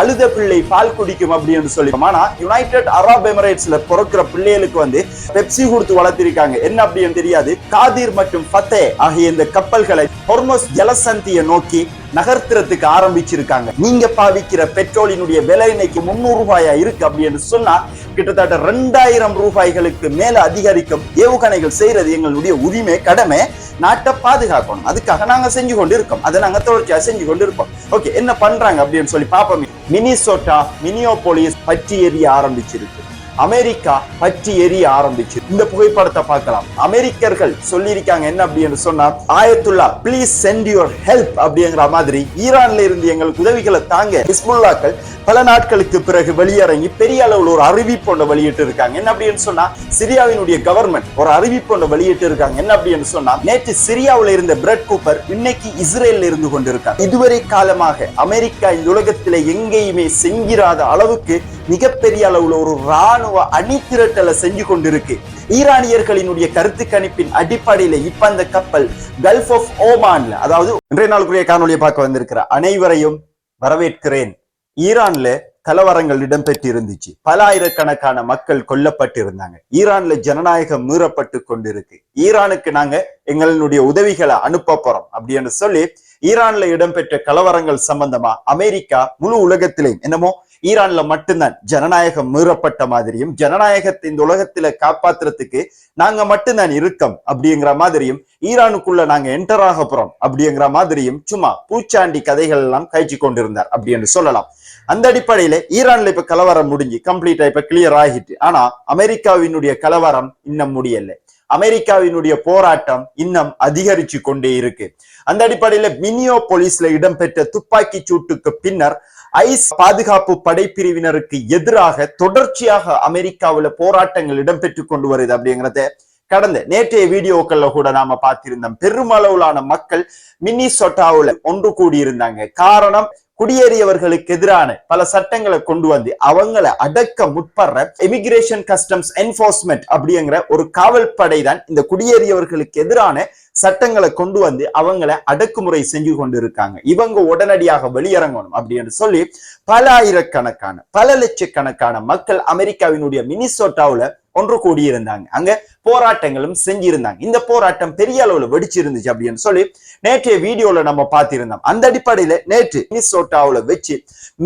அழுத பிள்ளை பால் குடிக்கும் அப்படின்னு சொல்லி. ஆனா யுனைடெட் அரப் எமிரேட்ஸ்ல பிறக்கிற பிள்ளைகளுக்கு வந்து பெப்சி கொடுத்து வளர்த்திருக்காங்க. என்ன அப்படின்னு தெரியாது. காதிர் மற்றும் ஃபத்தே ஆகிய இந்த கப்பல்களை ஹொர்மஸ் ஜலசந்தியை நோக்கி நகர்த்துறதுக்கு ஆரம்பிச்சிருக்காங்க. நீங்க பாவிக்கிற பெட்ரோலினுடைய விலை இன்னைக்கு முன்னூறு ரூபாயா இருக்கு அப்படின்னு சொன்னா கிட்டத்தட்ட ரெண்டாயிரம் ரூபாய்களுக்கு மேல அதிகரிக்கும் ஏவுகணைகள் செய்யறது எங்களுடைய உரிமை கடமை. நாட்டை பாதுகாக்கணும். அதுக்காக நாங்க செஞ்சு கொண்டு இருக்கோம் அதை நாங்க தொடர்ச்சியா செஞ்சு கொண்டு இருக்கோம் ஓகே என்ன பண்றாங்க அப்படின்னு சொல்லி பாப்போமே மினிசோட்டா மினியோபோலிஸ் பற்றி எரிய ஆரம்பிச்சிருக்கு. அமெரிக்கா பற்றி எரிய ஆரம்பிச்சு. இந்த புகைப்படத்தை பார்க்கலாம். அமெரிக்கர்கள் சொல்லியிருக்காங்க என்ன அப்படின்னு சொன்னா ஆயத்துல்லா ப்ளீஸ் சென்ட் யுவர் ஹெல்ப் அப்படிங்கிற மாதிரி ஈரான்ல இருந்து எங்களுக்கு உதவிகளை தாங்க ஹிஸ்புல்லாக்கள் பல நாட்களுக்கு பிறகு வெளியிறங்கி பெரிய அளவில் ஒரு அறிவிப்பு ஒன்று வெளியிட்டு இருக்காங்க என்ன அப்படின்னு சொன்னா சிரியாவினுடைய கவர்மெண்ட் ஒரு அறிவிப்பு ஒன்று வெளியிட்டு இருக்காங்க என்ன அப்படின்னு சொன்னா நேற்று சிரியாவில் இருந்த பிரெட் கூப்பர் இன்னைக்கு இஸ்ரேல்ல இருந்து கொண்டிருக்காங்க இதுவரை காலமாக அமெரிக்கா இந்த உலகத்தில் எங்கேயுமே செங்கிராத அளவுக்கு மிகப்பெரிய அளவில் ஒரு ராணுவ ராணுவ அணிதிரட்டலை செஞ்சு கொண்டிருக்கு. ஈரானியர்களினுடைய கருத்து கணிப்பின் அடிப்படையில இப்ப அந்த கப்பல் கல்ஃப் ஆஃப் ஓமான்ல அதாவது இன்றைய நாளுக்குரிய காணொலியை பார்க்க வந்திருக்கிற அனைவரையும் வரவேற்கிறேன். ஈரான்ல கலவரங்கள் இடம்பெற்று இருந்துச்சு பல ஆயிரக்கணக்கான மக்கள் கொல்லப்பட்டு இருந்தாங்க ஈரான்ல ஜனநாயகம் மீறப்பட்டு கொண்டிருக்கு. ஈரானுக்கு நாங்க எங்களுடைய உதவிகளை அனுப்ப போறோம் அப்படின்னு சொல்லி ஈரான்ல இடம்பெற்ற கலவரங்கள் சம்பந்தமா அமெரிக்கா முழு உலகத்திலையும் என்னமோ ஈரான்ல மட்டும்தான் ஜனநாயகம் மீறப்பட்ட மாதிரியும் ஜனநாயகத்தை இந்த உலகத்துல காப்பாத்துறதுக்கு நாங்க மட்டும்தான் இருக்கோம் அப்படிங்கிற மாதிரியும் ஈரானுக்குள்ள நாங்க என்டர் ஆக போறோம் அப்படிங்கிற மாதிரியும் சும்மா பூச்சாண்டி கதைகள் எல்லாம் கழிச்சு கொண்டிருந்தார் அப்படி என்று சொல்லலாம். அந்த அடிப்படையில ஈரான்ல இப்ப கலவரம் முடிஞ்சு கம்ப்ளீட்டா இப்ப கிளியர் ஆகிட்டு ஆனா அமெரிக்காவினுடைய கலவரம் இன்னும் முடியல. அமெரிக்காவினுடைய போராட்டம் இன்னும் அதிகரிச்சு கொண்டே இருக்கு. அந்த அடிப்படையில மினியோ போலீஸ்ல இடம்பெற்ற துப்பாக்கி சூட்டுக்கு பின்னர் ஐஸ் பாதுகாப்பு படைப்பிரிவினருக்கு எதிராக தொடர்ச்சியாக அமெரிக்காவுல போராட்டங்கள் இடம்பெற்று கொண்டு வருது அப்படிங்கிறத கடந்த நேற்றைய வீடியோக்கள்ல கூட நாம பார்த்திருந்தோம். பெருமளவிலான மக்கள் மினிசொட்டாவில் ஒன்று கூடியிருந்தாங்க. காரணம் குடியேறியவர்களுக்கு எதிரான பல சட்டங்களை கொண்டு வந்து அவங்களை அடக்க முற்படுற இமிகிரேஷன் கஸ்டம்ஸ் என்போர்ஸ்மெண்ட் அப்படிங்கிற ஒரு காவல் படை தான் இந்த குடியேறியவர்களுக்கு எதிரான சட்டங்களை கொண்டு வந்து அவங்கள அடக்குமுறை செஞ்சு கொண்டு இருக்காங்க இவங்க உடனடியாக வெளியிறங்கணும் அப்படின்னு சொல்லி பல ஆயிரக்கணக்கான பல லட்சக்கணக்கான மக்கள் அமெரிக்காவினுடைய மினிசோட்டாவுல ஒன்று கூடியிருந்தாங்க. அங்க போராட்டங்களும் செஞ்சிருந்தாங்க. இந்த போராட்டம் பெரிய அளவுல வெடிச்சிருந்துச்சு அப்படின்னு சொல்லி நேற்றைய வீடியோல நம்ம பார்த்திருந்தோம். அந்த அடிப்படையில நேற்று மினிசோட்டாவுல வச்சு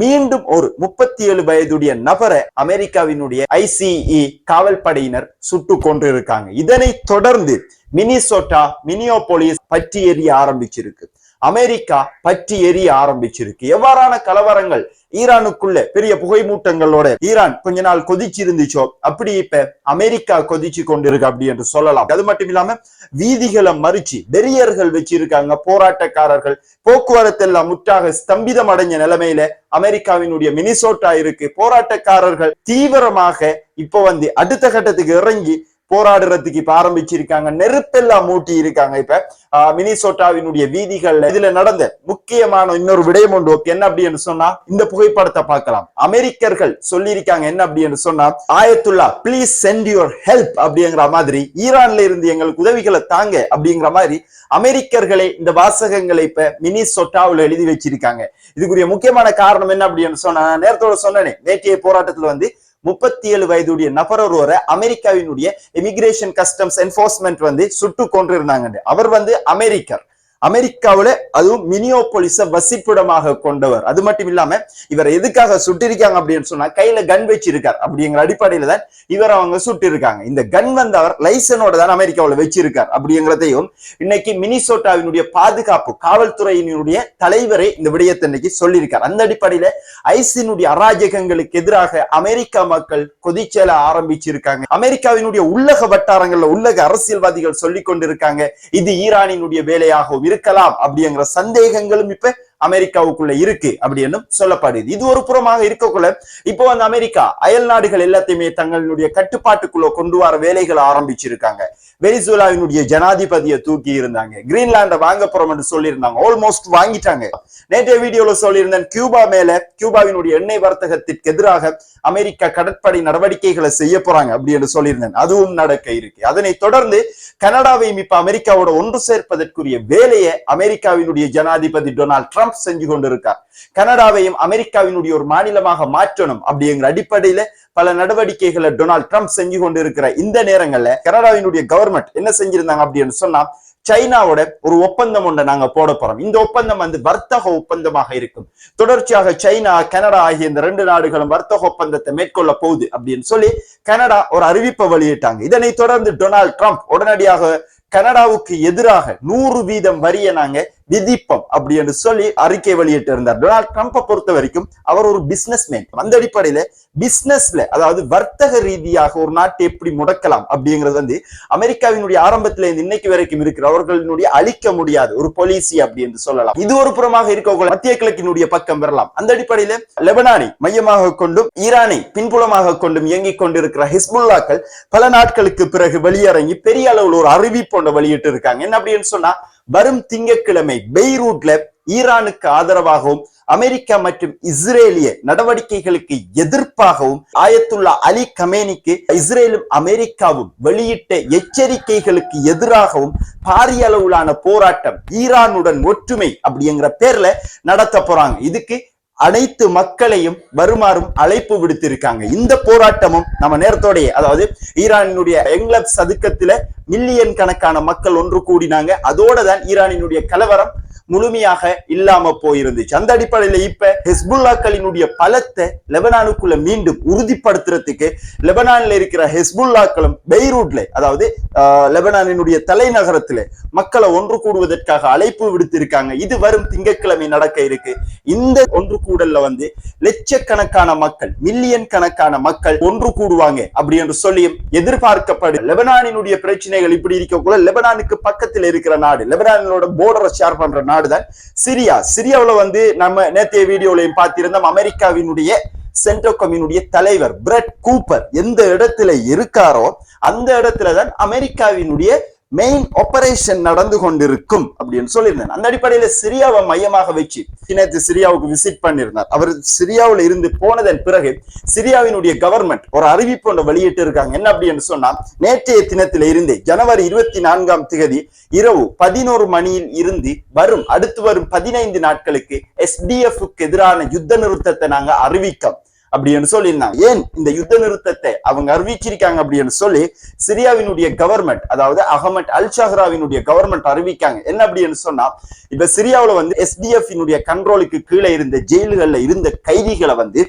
மீண்டும் ஒரு முப்பத்தி ஏழு வயதுடைய நபரை அமெரிக்காவினுடைய ஐசிஇ காவல் படையினர் சுட்டு கொண்டிருக்காங்க இதனை தொடர்ந்து மினிசோட்டா மினியோபோலிஸ் பற்றி எரிய ஆரம்பிச்சிருக்கு. அமெரிக்கா பற்றி எரிய ஆரம்பிச்சிருக்கு. எவ்வாறான கலவரங்கள் ஈரானுக்குள்ள பெரிய புகைமூட்டங்களோட ஈரான் கொஞ்ச நாள் கொதிச்சு இருந்துச்சோ அப்படி இப்ப அமெரிக்கா கொதிச்சு கொண்டிருக்கு அப்படி என்று சொல்லலாம். அது மட்டும் இல்லாம வீதிகளை மறிச்சு பெரியர்கள் வச்சிருக்காங்க போராட்டக்காரர்கள். போக்குவரத்து எல்லாம் முற்றாக ஸ்தம்பிதம் அடைஞ்ச நிலைமையில அமெரிக்காவினுடைய மினிசோட்டா இருக்கு. போராட்டக்காரர்கள் தீவிரமாக இப்போ வந்து அடுத்த கட்டத்துக்கு இறங்கி போராடுறதுக்கு இப்ப ஆரம்பிச்சிருக்காங்க நெருப்பெல்லாம் மூட்டி இருக்காங்க இப்ப மினிசோட்டாவினுடைய வீதிகள்ல இதுல நடந்த முக்கியமான இன்னொரு விடயம் ஒன்று என்ன அப்படின்னு சொன்னா இந்த புகைப்படத்தை பார்க்கலாம். அமெரிக்கர்கள் சொல்லியிருக்காங்க என்ன அப்படின்னு சொன்னா Ayatollah please send your help அப்படிங்கிற மாதிரி ஈரான்ல இருந்து எங்களுக்கு உதவிகளை தாங்க அப்படிங்கிற மாதிரி அமெரிக்கர்களே இந்த வாசகங்களை இப்ப மினி சொட்டாவுல எழுதி வச்சிருக்காங்க. இதுக்குரிய முக்கியமான காரணம் என்ன அப்படின்னு சொன்னா நேரத்தோட சொன்னேனே நேற்றைய போராட்டத்துல வந்து முப்பத்தி ஏழு வயதுடைய நபர் ஒருவரை அமெரிக்காவினுடைய இமிகிரேஷன் கஸ்டம்ஸ் என்போர்ஸ்மெண்ட் வந்து சுட்டு கொண்டிருந்தாங்க அவர் வந்து அமெரிக்கர். அமெரிக்காவில அதுவும் மினியோபொலிஸ வசிப்பிடமாக கொண்டவர். அது மட்டும் இல்லாம இவர் எதுக்காக சுட்டிருக்காங்க அப்படின்னு சொன்னா கையில கன் வச்சிருக்கார் அப்படிங்கிற அடிப்படையில தான் இவர் அவங்க சுட்டிருக்காங்க. இந்த கன் வந்து அவர் லைசனோட தான் அமெரிக்காவுல வச்சிருக்கார் அப்படிங்கிறதையும் இன்னைக்கு மினிசோட்டாவினுடைய பாதுகாப்பு காவல்துறையினுடைய தலைவரே இந்த விடயத்தை இன்னைக்கு சொல்லியிருக்கார். அந்த அடிப்படையில ஐசினுடைய அராஜகங்களுக்கு எதிராக அமெரிக்கா மக்கள் கொதிச்சல ஆரம்பிச்சிருக்காங்க. அமெரிக்காவினுடைய உள்ளக வட்டாரங்கள்ல உள்ளக அரசியல்வாதிகள் சொல்லிக் கொண்டிருக்காங்க இது ஈரானினுடைய வேலையாகவும் இருக்கலாம் அப்படிங்கிற சந்தேகங்களும் இப்ப அமெரிக்காவுக்குள்ள இருக்கு அப்படின்னு சொல்லப்படுது. இது ஒரு புறமாக இருக்கக்குள்ள இப்போ வந்து அமெரிக்கா அயல் நாடுகள் எல்லாத்தையுமே தங்களுடைய கட்டுப்பாட்டுக்குள்ள கொண்டு வர வேலைகளை ஆரம்பிச்சிருக்காங்க. வெனிசுலாவினுடைய ஜனாதிபதியை தூக்கி இருந்தாங்க. கிரீன்லாண்ட வாங்க போறோம் என்று சொல்லியிருந்தாங்க. ஆல்மோஸ்ட் வாங்கிட்டாங்க. நேற்றைய வீடியோல சொல்லியிருந்தேன் கியூபா மேல கியூபாவினுடைய எண்ணெய் வர்த்தகத்திற்கு எதிராக அமெரிக்கா கடற்படை நடவடிக்கைகளை செய்ய போறாங்க அப்படி என்று சொல்லியிருந்தேன். அதுவும் நடக்க இருக்கு. அதனை தொடர்ந்து கனடாவையும் இப்ப அமெரிக்காவோட ஒன்று சேர்ப்பதற்குரிய வேலையை அமெரிக்காவினுடைய ஜனாதிபதி டொனால்ட் ட்ரம்ப் செஞ்சு கொண்டிருக்கார். கனடாவையும் அமெரிக்காவினுடைய ஒரு மாநிலமாக மாற்றணும் அப்படிங்கிற அடிப்படையில பல நடவடிக்கைகளை டொனால்ட் ட்ரம்ப் செஞ்சு கொண்டிருக்கிற இந்த நேரங்கள்ல கனடாவினுடைய கவர்மெண்ட் என்ன செஞ்சிருந்தாங்க அப்படின்னு சொன்னா சைனாவோட ஒரு ஒப்பந்தம் ஒன்றை நாங்க போட போறோம். இந்த ஒப்பந்தம் வந்து வர்த்தக ஒப்பந்தமாக இருக்கும். தொடர்ச்சியாக சைனா கனடா ஆகிய இந்த ரெண்டு நாடுகளும் வர்த்தக ஒப்பந்தத்தை மேற்கொள்ள போகுது அப்படின்னு சொல்லி கனடா ஒரு அறிவிப்பை வெளியிட்டாங்க. இதனை தொடர்ந்து டொனால்ட் ட்ரம்ப் உடனடியாக கனடாவுக்கு எதிராக நூறு வீதம் வரியை நாங்க விதிப்பம் அப்படி என்று சொல்லி அறிக்கை வெளியிட்டு இருந்தார் டொனால்ட் ட்ரம்ப்பை பொறுத்த வரைக்கும் அவர் ஒரு பிசினஸ் மேன் அந்த அடிப்படையில பிசினஸ்ல அதாவது வர்த்தக ரீதியாக ஒரு நாட்டை எப்படி முடக்கலாம் அப்படிங்கிறது வந்து அமெரிக்காவினுடைய ஆரம்பத்துல இருந்து இன்னைக்கு வரைக்கும் இருக்கிற அவர்களினுடைய அழிக்க முடியாது ஒரு பாலிசி அப்படி என்று சொல்லலாம். இது ஒரு புறமாக இருக்க மத்திய கிழக்கினுடைய பக்கம் வரலாம். அந்த அடிப்படையில லெபனானை மையமாக கொண்டும் ஈரானை பின்புலமாக கொண்டும் இயங்கிக் கொண்டிருக்கிற ஹிஸ்புல்லாக்கள் பல நாட்களுக்கு பிறகு வெளியிறங்கி பெரிய அளவில் ஒரு அறிவிப்பு ஒன்று வெளியிட்டு இருக்காங்க என்ன அப்படின்னு சொன்னா வரும் திங்கட்கிழமை பெய்ரூட்ல ஈரானுக்கு ஆதரவாகவும் அமெரிக்கா மற்றும் இஸ்ரேலிய நடவடிக்கைகளுக்கு எதிர்ப்பாகவும் ஆயத்துல்லா அலி கமேனிக்கு இஸ்ரேலும் அமெரிக்காவும் வெளியிட்ட எச்சரிக்கைகளுக்கு எதிராகவும் பாரிய அளவிலான போராட்டம் ஈரானுடன் ஒற்றுமை அப்படிங்கிற பேர்ல நடத்த போறாங்க. இதுக்கு அனைத்து மக்களையும் வருமாறும் அழைப்பு விடுத்திருக்காங்க. இந்த போராட்டமும் நம்ம நேரத்தோடைய அதாவது ஈரானினுடைய எங்லப் சதுக்கத்துல மில்லியன் கணக்கான மக்கள் ஒன்று கூடினாங்க. அதோட தான் ஈரானினுடைய கலவரம் முழுமையாக இல்லாம போயிருந்துச்சு. அந்த அடிப்படையில இப்ப ஹெஸ்புல்லாக்களினுடைய பலத்தை லெபனானுக்குள்ள மீண்டும் உறுதிப்படுத்துறதுக்கு லெபனான்ல இருக்கிற ஹெஸ்புல்லாக்களும் பெய்ரூட்ல அதாவது லெபனானினுடைய தலைநகரத்துல மக்களை ஒன்று கூடுவதற்காக அழைப்பு விடுத்திருக்காங்க. இது வரும் திங்கட்கிழமை நடக்க இருக்கு. இந்த ஒன்று கூடல்ல வந்து லட்சக்கணக்கான மக்கள் மில்லியன் கணக்கான மக்கள் ஒன்று கூடுவாங்க அப்படி என்று சொல்லியும் எதிர்பார்க்கப்படும் லெபனானினுடைய பிரச்சனைகள் இப்படி இருக்கக்குள்ள லெபனானுக்கு பக்கத்தில் இருக்கிற நாடு லெபனானோட போர்டரை ஷேர் பண்ற நாடுதான் சிரியா. சிரியாவில் வந்து நம்ம நேற்றைய வீடியோலையும் பார்த்திருந்தோம் அமெரிக்காவினுடைய சென்டோகமினுடைய தலைவர் பிரெட் கூப்பர் எந்த இடத்துல இருக்காரோ அந்த இடத்துல தான் அமெரிக்காவினுடைய மெயின் ஆபரேஷன் நடந்து கொண்டிருக்கும் அப்படின்னு சொல்லியிருந்தேன். அந்த அடிப்படையில சிரியாவை மையமாக வச்சு நேற்று சிரியாவுக்கு விசிட் பண்ணியிருந்தார். அவர் சிரியாவில் இருந்து போனதன் பிறகு சிரியாவினுடைய கவர்மெண்ட் ஒரு அறிவிப்பு ஒன்று வெளியிட்டு இருக்காங்க என்ன அப்படின்னு சொன்னா நேற்றைய தினத்தில இருந்தே ஜனவரி இருபத்தி நான்காம் திகதி இரவு பதினோரு மணியில் இருந்து வரும் அடுத்து வரும் பதினைந்து நாட்களுக்கு எஸ்டிஎஃப்க்கு எதிரான யுத்த நிறுத்தத்தை நாங்க அறிவிக்கோம் அப்படின்னு சொல்லியிருந்தாங்க ஏன்? இந்த யுத்த நிறுத்தத்தை அவங்க அறிவிச்சிருக்காங்க அப்படின்னு சொல்லி சிரியாவினுடைய கவர்மெண்ட் அதாவது அகமட் அல் ஷஹ்ராவினுடைய கவர்மெண்ட் அறிவிக்காங்க. என்ன அப்படின்னு சொன்னா இப்ப சிரியாவுல வந்து எஸ்டிஎஃப் கண்ட்ரோலுக்கு கீழே இருந்த ஜெயில்கள்ல இருந்த கைதிகளை வந்து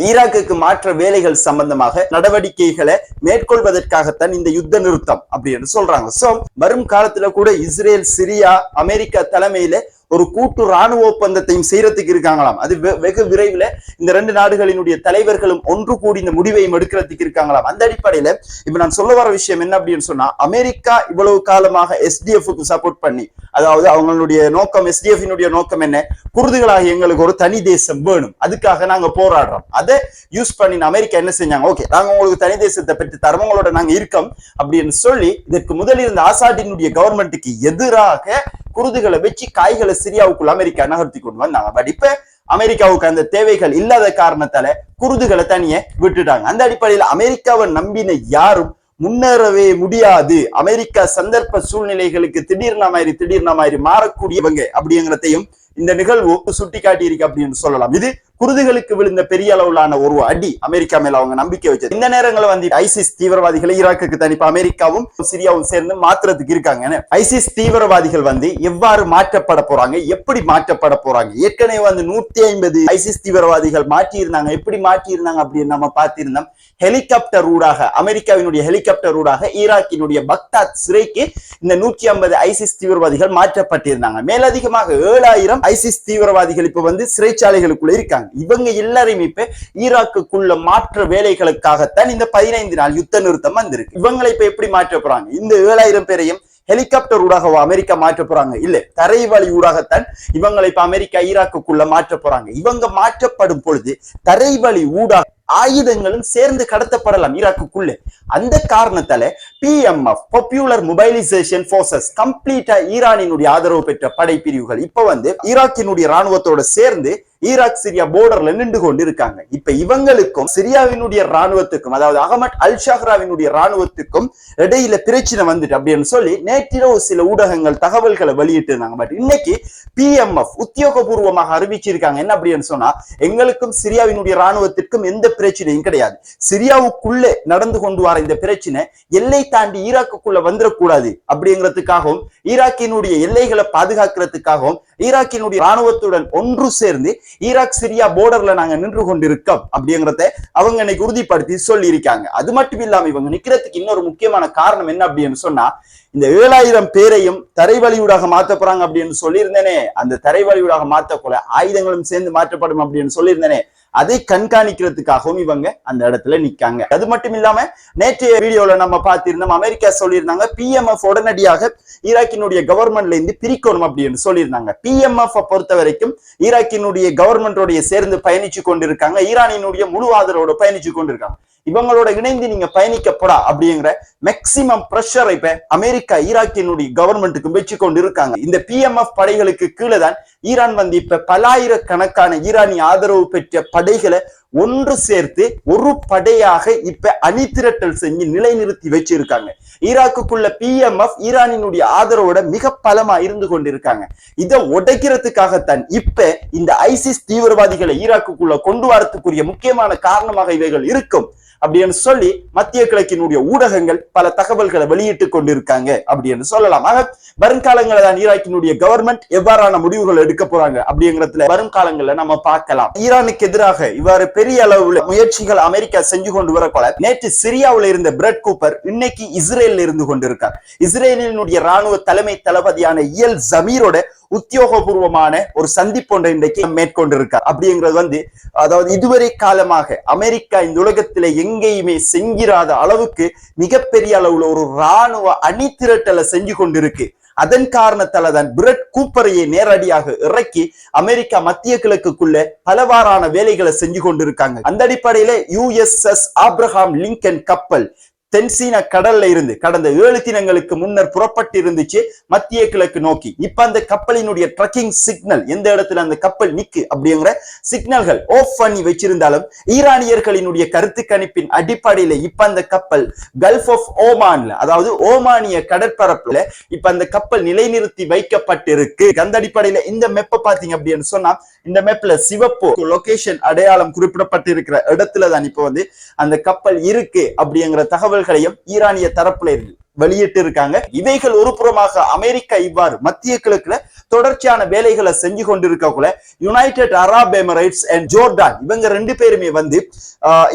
ஈராக்குக்கு மாற்ற வேலைகள் சம்பந்தமாக நடவடிக்கைகளை மேற்கொள்வதற்காகத்தான் இந்த யுத்த நிறுத்தம் அப்படின்னு சொல்றாங்க. சோ வரும் காலத்துல கூட இஸ்ரேல் சிரியா அமெரிக்கா தலைமையில ஒரு கூட்டு ராணுவ ஒப்பந்தத்தையும் செய்யறதுக்கு இருக்காங்களாம். அது வெகு விரைவில் இந்த ரெண்டு நாடுகளினுடைய தலைவர்களும் ஒன்று கூடி இந்த முடிவையும் எடுக்கிறதுக்கு இருக்காங்களாம். அந்த அடிப்படையில இப்ப நான் சொல்ல வர விஷயம் என்ன அப்படின்னு சொன்னா அமெரிக்கா இவ்வளவு காலமாக எஸ்டிஎஃப்க்கு சப்போர்ட் பண்ணி அதாவது அவங்களுடைய நோக்கம் எஸ்டிஎஃபினுடைய நோக்கம் என்ன? குருதுகளாக எங்களுக்கு ஒரு தனி தேசம் வேணும். அதுக்காக நாங்க போராடுறோம். அதை யூஸ் பண்ணி அமெரிக்கா என்ன செஞ்சாங்க? ஓகே நாங்க உங்களுக்கு தனி தேசத்தை பெற்று தரவங்களோட நாங்க இருக்கோம் அப்படின்னு சொல்லி இதற்கு முதலில் இருந்த ஆசாட்டினுடைய கவர்மெண்ட்டுக்கு எதிராக குருதுகளை வச்சு காய்களை சிரியாவுக்குள்ள அமெரிக்கா நகர்த்தி கொண்டு வந்தாங்க. பட் இப்ப அமெரிக்காவுக்கு அந்த தேவைகள் இல்லாத காரணத்தால குருதுகளை தனியே விட்டுட்டாங்க. அந்த அடிப்படையில் அமெரிக்காவை நம்பின யாரும் முன்னேறவே முடியாது. அமெரிக்கா சந்தர்ப்ப சூழ்நிலைகளுக்கு திடீர்னா மாதிரி திடீர்னா மாதிரி மாறக்கூடியவங்க அப்படிங்கிறதையும் இந்த நிகழ்வு சுட்டி காட்டியிருக்கு அப்படின்னு சொல்லலாம். இது குருதுகளுக்கு விழுந்த பெரிய அளவிலான ஒரு அடி அமெரிக்கா மேல அவங்க நம்பிக்கை வச்சது. இந்த நேரங்களில் வந்து ஐசிஸ் தீவிரவாதிகளை ஈராக்குக்கு தனிப்பா அமெரிக்காவும் சிரியாவும் சேர்ந்து மாத்துறதுக்கு இருக்காங்க ஐசிஸ் தீவிரவாதிகள் வந்து எவ்வாறு மாற்றப்பட போறாங்க? எப்படி மாற்றப்பட போறாங்க? ஏற்கனவே வந்து நூத்தி ஐம்பது ஐசிஸ் தீவிரவாதிகள் மாற்றி இருந்தாங்க எப்படி மாற்றி இருந்தாங்க அப்படின்னு நம்ம பார்த்திருந்தோம். ஹெலிகாப்டர் ஊடாக அமெரிக்காவினுடைய ஹெலிகாப்டர் ஊடாக ஈராக்கினுடைய பக்தாத் சிறைக்கு இந்த நூற்றி ஐம்பது ஐசிஸ் தீவிரவாதிகள் மாற்றப்பட்டிருந்தாங்க. மேலதிகமாக ஏழாயிரம் ஐசிஸ் தீவிரவாதிகள் இப்ப வந்து சிறைச்சாலைகளுக்குள்ள இருக்காங்க. இவங்க எல்லாரையும் இப்ப ஈராக்குக்குள்ள மாற்ற வேலைகளுக்காகத்தான் இந்த பதினைந்து நாள் யுத்த நிறுத்தம் வந்திருக்கு. இவங்களை இப்ப எப்படி மாற்ற போறாங்க? இந்த ஏழாயிரம் பேரையும் ஹெலிகாப்டர் ஊடாக அமெரிக்கா மாற்ற போறாங்க? இல்ல தரை வழி ஊடாகத்தான் இவங்களை இப்ப அமெரிக்கா ஈராக்குக்குள்ள மாற்ற போறாங்க. இவங்க மாற்றப்படும் பொழுது தரை வழி ஊடாக ஆயுதங்களும் சேர்ந்து கடத்தப்படலாம் ஈராக்குக்குள்ளே. அந்த காரணத்தால பிஎம்எஃப் பாப்புலர் மொபைலைசேஷன் போர்சஸ் கம்ப்ளீட்டா ஈரானினுடைய ஆதரவு பெற்ற படைப்பிரிவுகள் இப்ப வந்து ஈராக்கினுடைய ராணுவத்தோட சேர்ந்து ஈராக் சிரியா போர்டர்ல நின்று கொண்டு இருக்காங்க இப்ப இவங்களுக்கும் சிரியாவினுடைய ராணுவத்துக்கும் அதாவது அகமட் அல் ஷாஹ்ராவினுடைய ராணுவத்துக்கும் இடையில பிரச்சனை வந்துட்டு அப்படின்னு சொல்லி நேற்றிரவு சில ஊடகங்கள் தகவல்களை வெளியிட்டு இருந்தாங்க. பட் இன்னைக்கு பிஎம்எஃப் உத்தியோகபூர்வமாக அறிவிச்சிருக்காங்க. என்ன அப்படின்னு சொன்னா எங்களுக்கும் சிரியாவினுடைய ராணுவத்திற்கும் எந்த பிரச்சனையும் கிடையாது. சிரியாவுக்குள்ளே நடந்து கொண்டு வர இந்த பிரச்சனை எல்லை தாண்டி ஈராக்குக்குள்ள வந்துடக்கூடாது அப்படிங்கிறதுக்காகவும் ஈராக்கினுடைய எல்லைகளை பாதுகாக்கிறதுக்காகவும் ஈராக்கினுடைய ராணுவத்துடன் ஒன்று சேர்ந்து ஈராக் சிரியா போர்டர்ல நாங்க நின்று கொண்டிருக்கோம் அப்படிங்கறத அவங்க இன்னைக்கு உறுதிப்படுத்தி சொல்லி இருக்காங்க அது மட்டும் இல்லாம இவங்க நிக்கிறதுக்கு இன்னொரு முக்கியமான காரணம் என்ன அப்படின்னு சொன்னா இந்த ஏழாயிரம் பேரையும் தரைவழியூடாக மாத்த போறாங்க அப்படின்னு சொல்லியிருந்தேனே. அந்த தரைவழியூடாக மாத்தக்குள்ள ஆயுதங்களும் சேர்ந்து மாற்றப்படும் அப்படின்னு சொல்லியிருந்தேனே. அதை கண்காணிக்கிறதுக்காகவும் இவங்க அந்த இடத்துல நிக்காங்க. அது மட்டும் இல்லாம நேற்றைய வீடியோல நம்ம பார்த்திருந்தோம் அமெரிக்கா சொல்லியிருந்தாங்க பிஎம்எஃப் உடனடியாக ஈராக்கினுடைய கவர்மெண்ட்ல இருந்து பிரிக்கணும் அப்படின்னு சொல்லியிருந்தாங்க. பிஎம்எஃப் பொறுத்த வரைக்கும் ஈராக்கினுடைய கவர்மெண்டோடைய சேர்ந்து பயணிச்சு கொண்டிருக்காங்க. ஈரானினுடைய முழு ஆதரவோட பயணிச்சு கொண்டிருக்காங்க. இவங்களோட இணைந்து நீங்க பயணிக்கப்படா அப்படிங்கிற மேக்சிமம் பிரஷர் இப்ப அமெரிக்கா ஈராக்கினுடைய கவர்மெண்ட்டுக்கு வச்சு கொண்டு இருக்காங்க இந்த பிஎம்எஃப் படைகளுக்கு கீழே தான் ஈரான் வந்து இப்ப பலாயிரக்கணக்கான ஈரானிய ஆதரவு பெற்ற படைகளை ஒன்று சேர்த்து ஒரு படையாக இப்ப அணிதிரட்டல் செஞ்சு நிலைநிறுத்தி வச்சிருக்காங்க. ஈராக்குக்குள்ள பிஎம்எஃப் ஈரானினுடைய ஆதரவோட மிக பலமா இருந்து கொண்டிருக்காங்க. இதை உடைக்கிறதுக்காகத்தான் இப்ப இந்த ஐசிஸ் தீவிரவாதிகளை ஈராக்குக்குள்ள கொண்டு வரத்துக்குரிய முக்கியமான காரணமாக இவைகள் இருக்கும். அப்படின்னு சொல்லி மத்திய கிழக்கினுடைய ஊடகங்கள் பல தகவல்களை வெளியிட்டு கொண்டிருக்காங்க அப்படின்னு சொல்லலாம். ஆக வருங்காலங்களில் தான் ஈராக்கினுடைய கவர்மெண்ட் எவ்வாறான முடிவுகள் எடுக்க போறாங்க அப்படிங்கறதுல வருங்காலங்கள்ல நம்ம பார்க்கலாம். ஈரானுக்கு எதிராக இவ்வாறு பெரிய அளவுல முயற்சிகள் அமெரிக்கா செஞ்சு கொண்டு வரக்கூட நேற்று சிரியாவில் இருந்த பிரெட் கூப்பர் இன்னைக்கு இஸ்ரேலில் இருந்து கொண்டிருக்கார். இஸ்ரேலினுடைய ராணுவ தலைமை தளபதியான இயல் ஜமீரோட உத்தியோகபூர்வமான ஒரு சந்திப்பு ஒன்றை இன்றைக்கு மேற்கொண்டிருக்கார். அப்படிங்கிறது வந்து அதாவது இதுவரை காலமாக அமெரிக்கா இந்த உலகத்தில எங்கேயுமே செஞ்சிராத அளவுக்கு மிகப்பெரிய அளவுல ஒரு ராணுவ அணிதிரட்டலை செஞ்சு கொண்டிருக்கு. அதன் காரணத்தால தான் பிரெட் கூப்பரையை நேரடியாக இறக்கி அமெரிக்கா மத்திய கிழக்குக்குள்ள பலவாறான வேலைகளை செஞ்சு கொண்டிருக்காங்க. அந்த அடிப்படையில யூஎஸ்எஸ் ஆப்ரஹாம் லிங்கன் கப்பல் தென்சீன கடல்ல இருந்து கடந்த ஏழு தினங்களுக்கு முன்னர் புறப்பட்டு இருந்துச்சு மத்திய கிழக்கு நோக்கி. இப்ப அந்த கப்பலினுடைய ட்ரக்கிங் சிக்னல் எந்த இடத்துல அந்த கப்பல் நிக்கு அப்படிங்கிற சிக்னல்கள் ஆஃப் பண்ணி வச்சிருந்தாலும் ஈரானியர்களினுடைய கருத்து கணிப்பின் அடிப்படையில இப்ப அந்த கப்பல் கல்ஃப் ஆஃப் ஓமான்ல அதாவது ஓமானிய கடற்பரப்புல இப்ப அந்த கப்பல் நிலைநிறுத்தி வைக்கப்பட்டிருக்கு. அந்த அடிப்படையில இந்த மெப்ப பாத்தீங்க அப்படின்னு சொன்னா இந்த மெப்ல சிவப்பு லொகேஷன் அடையாளம் குறிப்பிடப்பட்டிருக்கிற இடத்துல தான் இப்ப வந்து அந்த கப்பல் இருக்கு அப்படிங்கிற தகவல் தகவல்களையும் ஈரானிய தரப்புல இருந்து வெளியிட்டு இருக்காங்க இவைகள் ஒரு புறமாக அமெரிக்கா இவ்வாறு மத்திய கிழக்குல தொடர்ச்சியான வேலைகளை செஞ்சு கொண்டிருக்கக்குள்ள United Arab Emirates and Jordan இவங்க ரெண்டு பேருமே வந்து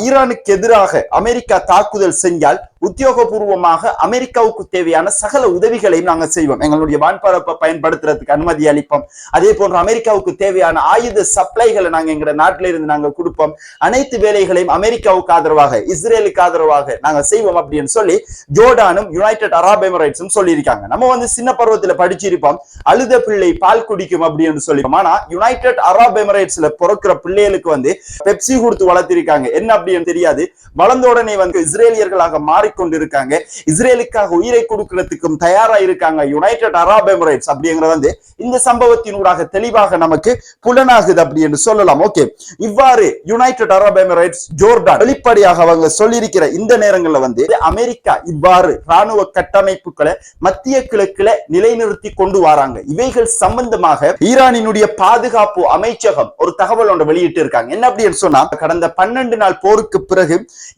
ஈரானுக்கு எதிராக அமெரிக்கா தாக்குதல் செஞ்சால் உத்தியோகபூர்வமாக அமெரிக்காவுக்கு தேவையான சகல உதவிகளையும் நாங்கள் செய்வோம். எங்களுடைய வான்பரப்பை பயன்படுத்துறதுக்கு அனுமதி அளிப்போம். அதே போன்று அமெரிக்காவுக்கு தேவையான ஆயுத சப்ளைகளை நாங்க எங்களோட நாட்டில இருந்து நாங்க கொடுப்போம். அனைத்து வேலைகளையும் அமெரிக்காவுக்கு ஆதரவாக இஸ்ரேலுக்கு ஆதரவாக நாங்கள் செய்வோம் அப்படின்னு சொல்லி ஜோர்டானும் யுனைடெட் அரப் எமிரேட்ஸும் சொல்லியிருக்காங்க. நம்ம வந்து சின்ன பருவத்துல படிச்சிருப்போம். அழுத பிள்ளை பால் குடிக்கும் அப்படின்னு சொல்லிப்போம் ஆனா யுனைடெட் அரப் எமிரேட்ஸ்ல பிறக்கிற பிள்ளைகளுக்கு வந்து பெப்சி கொடுத்து வளர்த்திருக்காங்க. என்ன அப்படின்னு தெரியாது. வளர்ந்த உடனே வந்து இஸ்ரேலியர்களாக மாறி மாறிக்கொண்டிருக்காங்க இஸ்ரேலுக்காக உயிரை கொடுக்கிறதுக்கும் தயாரா இருக்காங்க யுனைடெட் அரப் எமிரேட்ஸ் அப்படிங்கிற வந்து இந்த சம்பவத்தினூடாக தெளிவாக நமக்கு புலனாகுது அப்படி என்று சொல்லலாம். ஓகே இவ்வாறு யுனைடெட் அரப் எமிரேட்ஸ் ஜோர்டான் வெளிப்படையாக அவங்க சொல்லியிருக்கிற இந்த நேரங்கள்ல வந்து அமெரிக்கா இவ்வாறு ராணுவ கட்டமைப்புகளை மத்திய கிழக்குல நிலைநிறுத்தி கொண்டு வராங்க. இவைகள் சம்பந்தமாக ஈரானினுடைய பாதுகாப்பு அமைச்சகம் ஒரு தகவல் ஒன்று வெளியிட்டு இருக்காங்க. என்ன அப்படின்னு சொன்னா கடந்த பன்னெண்டு நாள் போருக்கு பிறகு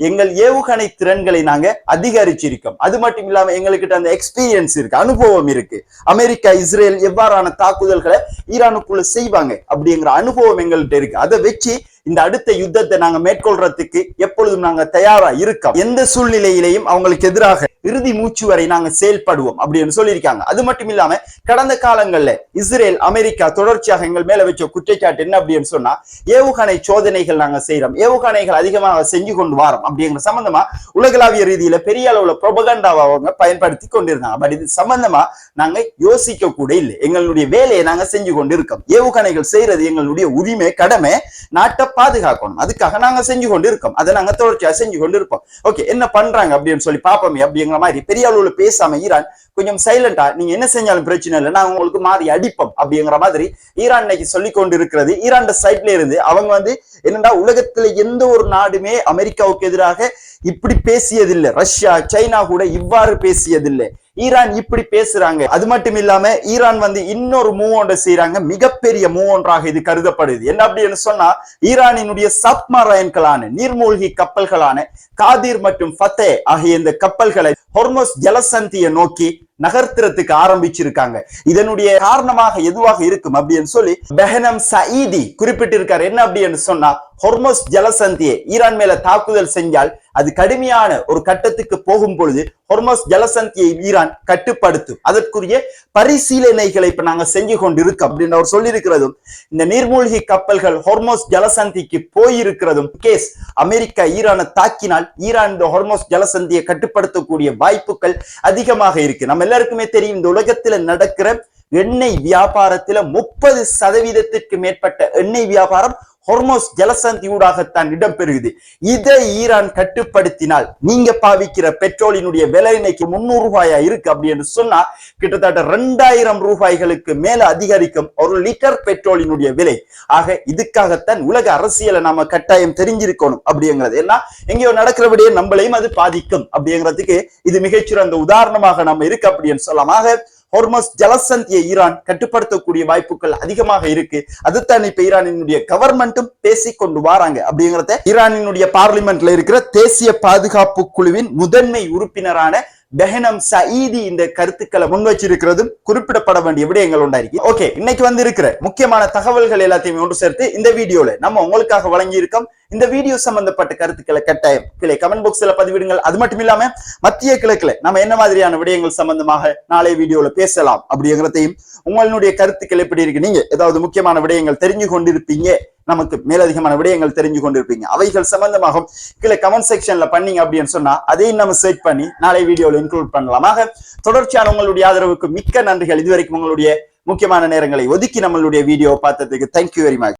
எங்கள் ஏவுகணை திறன்களை நாங்க அதிகரிச்சிருக்கும். அது மட்டும் இல்லாம எங்ககிட்ட அந்த எக்ஸ்பீரியன்ஸ் இருக்கு அனுபவம் இருக்கு. அமெரிக்கா இஸ்ரேல் எவ்வாறான தாக்குதல்களை ஈரானுக்குள்ள செய்வாங்க அப்படிங்கிற அனுபவம் எங்கள்கிட்ட இருக்கு. அதை வச்சு இந்த அடுத்த யுத்தத்தை நாங்க மேற்கொள்றதுக்கு எப்பொழுதும் நாங்க தயாரா இருக்கோம். எந்த சூழ்நிலையிலையும் அவங்களுக்கு எதிராக இறுதி மூச்சு வரை நாங்க செயல்படுவோம் அப்படின்னு சொல்லியிருக்காங்க. அது மட்டும் இல்லாம கடந்த காலங்கள்ல இஸ்ரேல் அமெரிக்கா தொடர்ச்சியாக எங்கள் மேல வச்ச குற்றச்சாட்டு என்ன அப்படின்னு சொன்னா ஏவுகணை சோதனைகள் நாங்க செய்யறோம் ஏவுகணைகள் அதிகமாக செஞ்சு கொண்டு வரோம் அப்படிங்கிற சம்பந்தமா உலகளாவிய ரீதியில பெரிய அளவுல புரபகண்டாவை அவங்க பயன்படுத்தி கொண்டிருந்தாங்க. பட் இது சம்பந்தமா நாங்க யோசிக்க கூட இல்லை. எங்களுடைய வேலையை நாங்க செஞ்சு கொண்டு இருக்கோம் ஏவுகணைகள் செய்யறது எங்களுடைய உரிமை கடமை நாட்டை பாதுகாக்கணும். அதுக்காக நாங்க செஞ்சு கொண்டு இருக்கோம் அதை நாங்க தொடர்ச்சியா செஞ்சு கொண்டு இருப்போம் ஓகே என்ன பண்றாங்க அப்படின்னு சொல்லி பாப்போமே அப்படிங்கிற மாதிரி பெரிய அளவுல பேசாம ஈரான் கொஞ்சம் சைலண்டா நீங்க என்ன செஞ்சாலும் பிரச்சனை இல்லை நான் உங்களுக்கு மாறி அடிப்போம் அப்படிங்கிற மாதிரி ஈரான் இன்னைக்கு சொல்லி கொண்டு இருக்கிறது ஈரான் சைட்ல இருந்து அவங்க வந்து என்னடா உலகத்துல எந்த ஒரு நாடுமே அமெரிக்காவுக்கு எதிராக இப்படி பேசியதில்லை. ரஷ்யா சைனா கூட இவ்வாறு பேசியதில்லை. ஈரான் இப்படி பேசுறாங்க. அது மட்டும் இல்லாம ஈரான் வந்து இன்னொரு மூவ் ஒன்றை செய்யறாங்க மிகப்பெரிய மூவ் ஒன்றாக இது கருதப்படுது. என்ன அப்படின்னு சொன்னா ஈரானினுடைய சப்மரைன்களான நீர்மூழ்கி கப்பல்களான காதிர் மற்றும் ஃபத்தே ஆகிய இந்த கப்பல்களை ஹொர்மோஸ் ஜலசந்தியை நோக்கி நகர்த்துறதுக்கு ஆரம்பிச்சிருக்காங்க. இதனுடைய காரணமாக எதுவாக இருக்கும் அப்படின்னு சொல்லி பெஹனம் சயீதி குறிப்பிட்டிருக்காரு. என்ன அப்படின்னு சொன்னா ஹொர்மோஸ் ஜலசந்தியை ஈரான் மேல தாக்குதல் செஞ்சால் அது கடுமையான ஒரு கட்டத்துக்கு போகும் பொழுது ஹொர்மோஸ் ஜலசந்தியை ஈரான் கட்டுப்படுத்தும். அதற்குரிய பரிசீலனைகளை இப்ப நாங்க செஞ்சு கொண்டு இருக்கோம் அப்படின்னு அவர் சொல்லியிருக்கிறதும் இந்த நீர்மூழ்கி கப்பல்கள் ஹொர்மோஸ் ஜலசந்திக்கு போயிருக்கிறதும் கேஸ் அமெரிக்கா ஈரானை தாக்கினால் ஈரான் இந்த ஹொர்மோஸ் ஜலசந்தியை கட்டுப்படுத்தக்கூடிய வாய்ப்புகள் அதிகமாக இருக்கு. நம்ம எல்லாருக்குமே தெரியும் இந்த உலகத்துல நடக்கிற எண்ணெய் வியாபாரத்துல முப்பது சதவீதத்திற்கு மேற்பட்ட எண்ணெய் வியாபாரம் ஹொர்மோஸ் ஜலசந்தி ஊடாகத்தான் இடம்பெறுகிறது. இதை ஈரான் கட்டுப்படுத்தினால் நீங்க பாவிக்கிற பெட்ரோலினுடைய விலை இன்னைக்கு முன்னூறு ரூபாயா இருக்கு அப்படின்னு சொன்னா கிட்டத்தட்ட ரெண்டாயிரம் ரூபாய்களுக்கு மேல அதிகரிக்கும் ஒரு லிட்டர் பெட்ரோலினுடைய விலை. ஆக இதுக்காகத்தான் உலக அரசியலை நாம கட்டாயம் தெரிஞ்சிருக்கணும் அப்படிங்கிறது. ஏன்னா எங்கேயோ நடக்கிறபடியே நம்மளையும் அது பாதிக்கும் அப்படிங்கிறதுக்கு இது மிகச்சிறந்த உதாரணமாக நம்ம இருக்கு அப்படின்னு சொல்லலாம். ஹோர்மஸ் ஜலசந்தியை ஈரான் கட்டுப்படுத்தக்கூடிய வாய்ப்புகள் அதிகமாக இருக்கு. அதுதான் இப்ப ஈரானினுடைய கவர்மெண்ட்டும் பேசிக்கொண்டு வராங்க அப்படிங்கறத ஈரானினுடைய பார்லிமெண்ட்ல இருக்கிற தேசிய பாதுகாப்பு குழுவின் முதன்மை உறுப்பினரான பெஹனம் சயீதி இந்த கருத்துக்களை முன் வச்சிருக்கிறதும் குறிப்பிடப்பட வேண்டிய விடயங்கள் உண்டாயிருக்கு. ஓகே இன்னைக்கு வந்து இருக்கிற முக்கியமான தகவல்கள் எல்லாத்தையும் ஒன்று சேர்த்து இந்த வீடியோல நம்ம உங்களுக்காக வழங்கி இருக்கோம் இந்த வீடியோ சம்பந்தப்பட்ட கருத்துக்களை கட்டாயம் கிளை கமெண்ட் பாக்ஸ்ல பதிவிடுங்கள். அது மட்டும் இல்லாம மத்திய கிழக்குல நம்ம என்ன மாதிரியான விடயங்கள் சம்பந்தமாக நாளை வீடியோல பேசலாம் அப்படிங்கிறதையும் உங்களுடைய கருத்துக்கள் எப்படி இருக்கு நீங்க ஏதாவது முக்கியமான விடயங்கள் தெரிஞ்சு கொண்டிருப்பீங்க நமக்கு மேலதிகமான விடயங்கள் தெரிஞ்சு கொண்டிருப்பீங்க அவைகள் சம்பந்தமாகவும் கீழே கமெண்ட் செக்ஷன்ல பண்ணீங்க அப்படின்னு சொன்னா அதையும் நம்ம சர்ச் பண்ணி நாளை வீடியோவில் இன்க்ளூட் பண்ணலாமாக தொடர்ச்சியான உங்களுடைய ஆதரவுக்கு மிக்க நன்றிகள். இதுவரைக்கும் உங்களுடைய முக்கியமான நேரங்களை ஒதுக்கி நம்மளுடைய வீடியோ பார்த்ததுக்கு தேங்க்யூ வெரி மச்